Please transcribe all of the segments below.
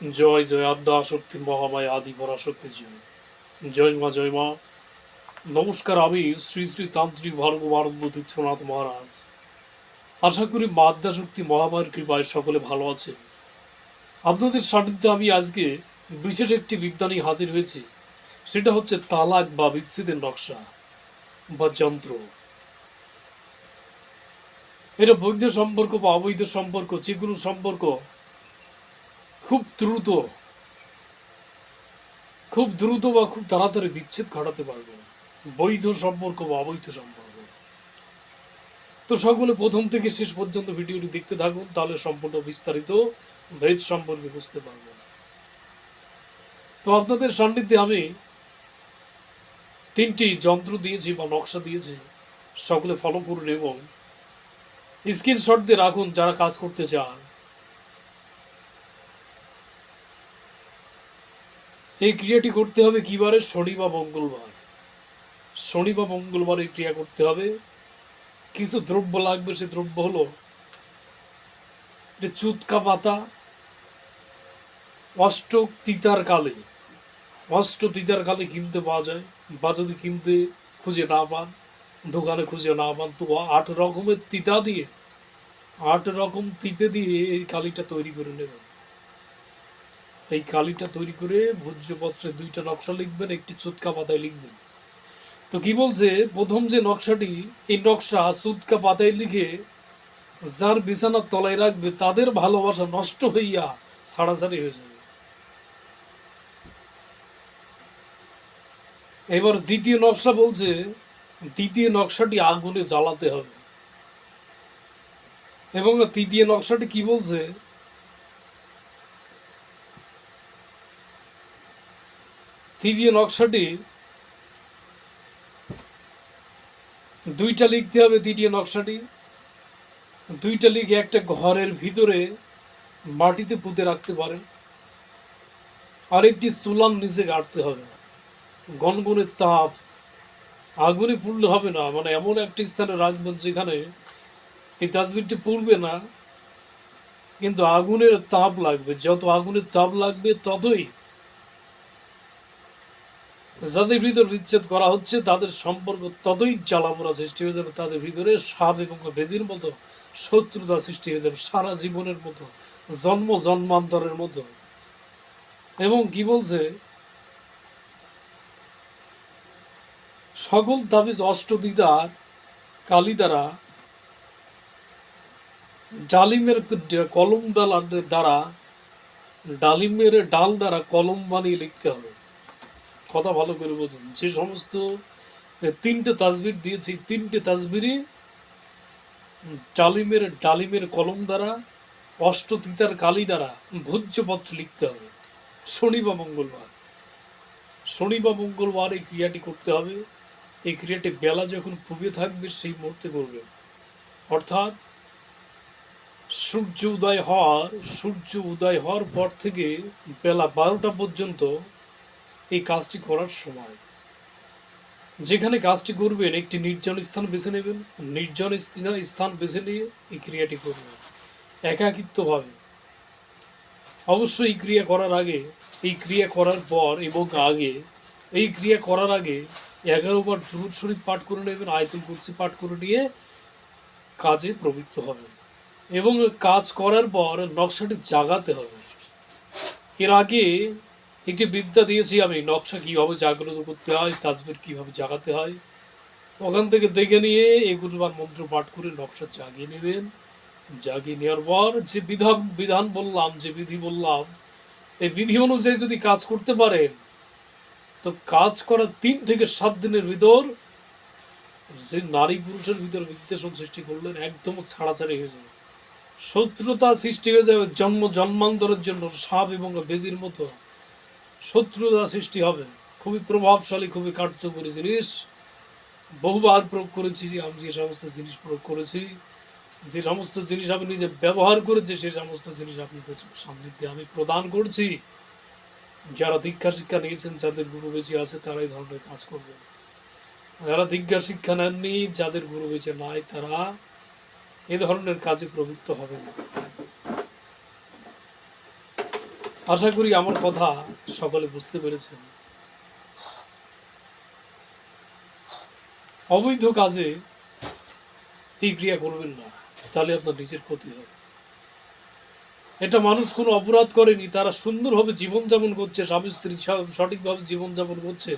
জয় জয় আদ্যা শক্তি মহামায় আদি পরাশক্তি জয় জয় মা জয় মা। নমস্কার, আমি শ্রী শ্রী তান্ত্রিক ভারত তীর্থনাথ মহারাজ। আশা করি মা আদ্যা শক্তি মহামায়ের কৃপায় সকলে ভালো আছে। আপনাদের সান্নিধ্যে আমি আজকে বিশেষ একটি নিয়ে হাজির হয়েছি। সেটা হচ্ছে তালাক বা বিচ্ছেদের নকশা বা যন্ত্র। এটা বৈধ সম্পর্ক বা অবৈধ সম্পর্ক যে কোনো সম্পর্ক খুব দ্রুত খুব দ্রুত বা খুব তাড়াতাড়ি বিচ্ছেদ ঘটাতে পারবে। বৈধ সম্পর্ক বা অবৈধ সম্পর্ক। তো সকলে প্রথম থেকে শেষ পর্যন্ত ভিডিওটি দেখতে থাকুন, তাহলে সম্পূর্ণ বিস্তারিত ভেদ সম্পর্কে বুঝতে পারবেন তো আপনাদের সান্নিধ্যে আমি তিনটি যন্ত্র দিয়েছি বা নকশা দিয়েছি, সকলে ফলো করুন এবং স্ক্রিনশট দিয়ে রাখুন যারা কাজ করতে চান। এই ক্রিয়াটি করতে হবে কিবারে? শনি বা মঙ্গলবার। শনি বা মঙ্গলবার এই ক্রিয়া করতে হবে। কিছু দ্রব্য লাগবে, সে দ্রব্য হলো যে চুতকা পাতা, অষ্ট তিতার কালে। অষ্ট তিতার কালে কিনতে পাওয়া যায়, বা যদি কিনতে খুঁজে না পান, দোকানে খুঁজে না পান, তো আট রকমের তিতা দিয়ে, আট রকম তিতে দিয়ে এই কালিটা তৈরি করে নেবেন। এই কালিটা তৈরি করে ভোজ্যপত্রে দুইটা নকশা লিখবেন, একটি চুটকা পাতায় লিখবেন। তো কি বলছে? প্রথম যে নকশাটি, এই নকশা চুটকা পাতায় লিখে যার বিছানার তলায় রাখবে, তাদের ভালোবাসা নষ্ট হইয়া ছাড়াছাড়ি হয়ে যাবে। এবার দ্বিতীয় নকশা বলছে, দ্বিতীয় নকশাটি আগুনে জ্বালাতে হবে। এবং তৃতীয় নকশাটি কি বলছে? তৃতীয় নকশাটি দুইটা লিখতে হবে তৃতীয় নকশাটি। দুইটা লিখে একটা ঘরের ভিতরে মাটিতে পুঁতে রাখতে পারেন। আরেকটি চুলার নিচে গাড়তে হবে। গনগনের তাপ, আগুনে পুড়লে হবে না। মানে এমন একটি স্থানে রাখবেন যেখানে এই তাজবিরটি পুড়বে না, কিন্তু আগুনের তাপ লাগবে। যত আগুনের তাপ লাগবে, ততই যাদের ভিতর বিচ্ছেদ করা হচ্ছে, তাদের সম্পর্ক ততই জ্বালাপোড়া সৃষ্টি হয়ে যাবে, তাদের ভিতরে সাপ এবং বেজির মতো শত্রুতা সৃষ্টি হয়ে যাবে, সারা জীবনের মতো, জন্ম জন্মান্তরের মতো। এবং কি বলছে? সকল তাবিজ অষ্টদিদার কালী দ্বারা ডালিমের কলম দ্বারা, ডালিমের ডাল দ্বারা কলম বানিয়ে লিখতে হবে। কথা ভালো করে বুঝুন। যে সমস্ত তিনটে তাজবির দিয়েছি তিনটে তাজবিরই ডালিমের ডালিমের কলম দ্বারা অষ্ট তিতার কালি দ্বারা ভোজ্যপত্র লিখতে হবে। শনি বা মঙ্গলবার। শনি বা মঙ্গলবার এই ক্রিয়াটি করতে হবে। এই ক্রিয়াটি বেলা যখন পুবে থাকবে, সেই মুহূর্তে করবে। অর্থাৎ, সূর্য উদয় হওয়ার, সূর্য উদয় হওয়ার পর থেকে বেলা বারোটা পর্যন্ত এই কাজটি করার সময়। যেখানে কাজটি করবেন, একটি নির্জন স্থান বেছে নেবেন। নির্জন স্থান বেছে নিয়ে এই ক্রিয়াটি করবেন। একাকিত্বভাবে। অবশ্যই এই ক্রিয়া করার আগে, এই ক্রিয়া করার পর এবং আগে, এই ক্রিয়া করার আগে এগারো বার দুরুদ শরীফ পাঠ করে নেবেন আয়তুল কুরসি পাঠ করে নিয়ে কাজে প্রবৃত্ত হবেন। এবং কাজ করার পর নকশাটি জাগাতে হবে। এর আগে একটি বিদ্যা দিয়েছি আমি, নকশা কীভাবে জাগ্রত করতে হয়, তাজবির কীভাবে জাগাতে হয়। ওখান থেকে দেখে নিয়ে একুশবার মন্ত্র পাঠ করে নকশা জাগিয়ে নেবেন। জাগিয়ে নেওয়ার পর যে বিধান বিধান বললাম, যে বিধি বললাম, এই বিধি অনুযায়ী যদি কাজ করতে পারেন, তো কাজ করার তিন থেকে সাত দিনের ভিতর যে নারী পুরুষের ভিতর বিদ্বেষণ সৃষ্টি করলেন একদম ছাড়াছাড়ি হয়ে যাবে। শত্রুতা সৃষ্টি হয়ে যাবে জন্ম, জন্মান্তরের জন্য সাপ এবং বেজির মতো। শত্রুতা সৃষ্টি হবে। খুবই প্রভাবশালী, খুবই কার্যকরী জিনিস। বহুবার প্রয়োগ করেছি যে আমি যে সমস্ত জিনিস প্রয়োগ করেছি, যে সমস্ত জিনিস আমি নিজে ব্যবহার করেছি সেই সমস্ত জিনিস আপনাদের সান্নিধ্যে আমি প্রদান করছি। যারা দীক্ষা শিক্ষা নিয়েছেন, যাদের গুরু বেঁচে আছে, তারা এই ধরনের কাজ করবে। যারা দীক্ষা শিক্ষা নেননি, যাদের গুরু বেঁচে নাই, তারা এ ধরনের কাজে প্রবৃত্ত হবে না। আশা করি আমার কথা সকলে বুঝতে পেরেছেন অবৈধ কাজে এই ক্রিয়া করবেন না, তাহলে আপনার নিজের ক্ষতি হবে। এটা মানুষ কোনো অপরাধ করেনি, তারা সুন্দরভাবে জীবনযাপন করছে, স্বামী স্ত্রী সঠিকভাবে জীবনযাপন করছে।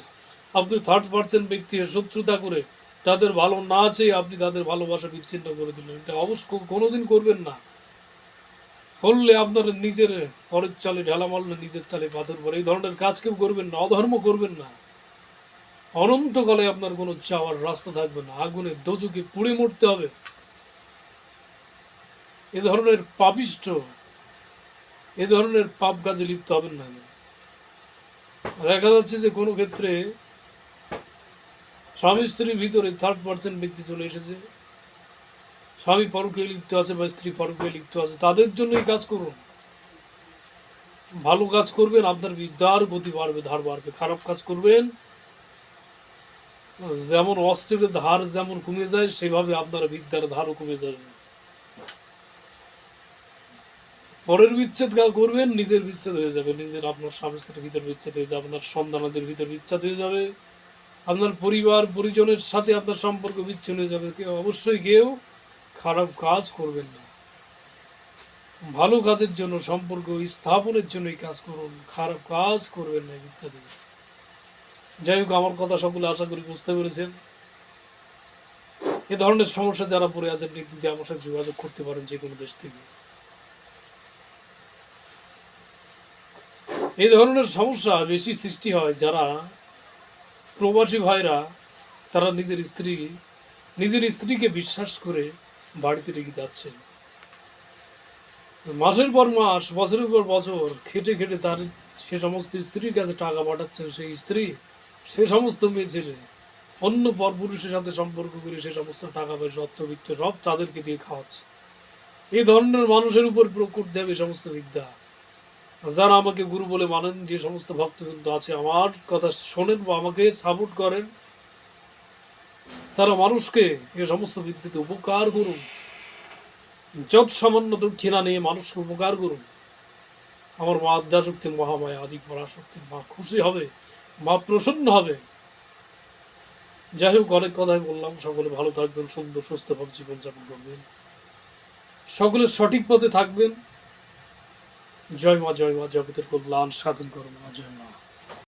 আপনি থার্ড পার্সেন্ট ব্যক্তি শত্রুতা করে তাদের ভালো না চেয়ে আপনি তাদের ভালোবাসা বিচ্ছিন্ন করে দিলেন। এটা অবশ্য কোনোদিন করবেন না। করলে আপনার নিজের পরের চালে, ঢালা মারলে নিজের চালে পাথর পরে এই ধরনের কাজ কেউ করবেন না, অধর্ম করবেন না। অনন্তকালে আপনার কোনো চাওয়ার রাস্তা থাকবে না। আগুনে দোজকে পুড়ে মরতে হবে। এ ধরনের পাপিষ্ট এ ধরনের পাপ কাজে লিপ্ত হবেন না দেখা যাচ্ছে যে কোনো ক্ষেত্রে স্বামী স্ত্রীর ভিতরে থার্ড পার্সেন্ট ব্যক্তি চলে এসেছে। স্বামী পরকে লিপ্ত আছে বা স্ত্রী পরকে লিপ্ত আছে, তাদের জন্য এই কাজ করুন। ভালো কাজ করবেন, আপনার বিদ্যার গতি বাড়বে, ধার বাড়বে। খারাপ কাজ করবেন, যেমন অস্ত্রের ধার যেমন কমে যায়, সেভাবে আপনার বিদ্যার ধারও কমে যাবে। পরের বিচ্ছেদ করবেন, নিজের বিচ্ছেদ হয়ে যাবে। নিজের আপনার স্বামী স্ত্রীর ভিতর বিচ্ছেদ হয়ে যাবে, আপনার সন্তানাদের ভিতর বিচ্ছেদ হয়ে যাবে, আপনার পরিবার পরিজনের সাথে আপনার সম্পর্ক বিচ্ছিন্ন হয়ে যাবে। অবশ্যই কেউ খারাপ কাজ করবেন না। ভালো কাজের জন্য, সম্পর্ক স্থাপনের জন্য এই কাজ করুন, খারাপ কাজ করবেন না ইত্যাদি। যাই হোক, আমার কথা সকলে আশা করি বুঝতে পেরেছেন। এ ধরনের সমস্যা যারা পড়ে আছেন নির্দিতে আমার সাথে যোগাযোগ করতে পারেন যে কোনো দেশ থেকে। এই ধরনের সমস্যা বেশি সৃষ্টি হয় যারা প্রবাসী ভাইরা, তারা নিজের স্ত্রী, নিজের স্ত্রীকে বিশ্বাস করে বাড়িতে রেখে যাচ্ছেন। মাসের পর মাস, বছরের পর বছর খেটে খেটে তার সে সমস্ত স্ত্রীর কাছে টাকা পাঠাচ্ছেন সেই স্ত্রী, সে সমস্ত মেয়ে ছেলে অন্য পরপুরুষের সাথে সম্পর্ক করে সে সমস্ত টাকা পয়সা অর্থবিত্ত সব তাদেরকে দিয়ে খাওয়াচ্ছে। এই ধরনের মানুষের উপর করতে হবে সমস্ত বিদ্যা। যারা আমাকে গুরু বলে মানেন, যে সমস্ত ভক্ত ভক্তবৃন্দ আছে, আমার কথা শোনেন বা আমাকে সাপোর্ট করেন তারা মানুষকে এ সমস্ত বিদ্যুতে উপকার করুন। যত সামান্য দক্ষিণা নিয়ে মানুষকে উপকার করুন, আমার মা আদ্যাশক্তির মহামায়া, আদি পরাশক্তির মা খুশি হবে, মা প্রসন্ন হবে। যাই হোক, অনেক কথাই বললাম। সকলে ভালো থাকবেন, সুন্দর সুস্থভাবে জীবনযাপন করবেন। সকলে সঠিক পথে থাকবেন। জয় মা জয় মা, জগতের কল্যাণ সাধন করো মা, জয় মা।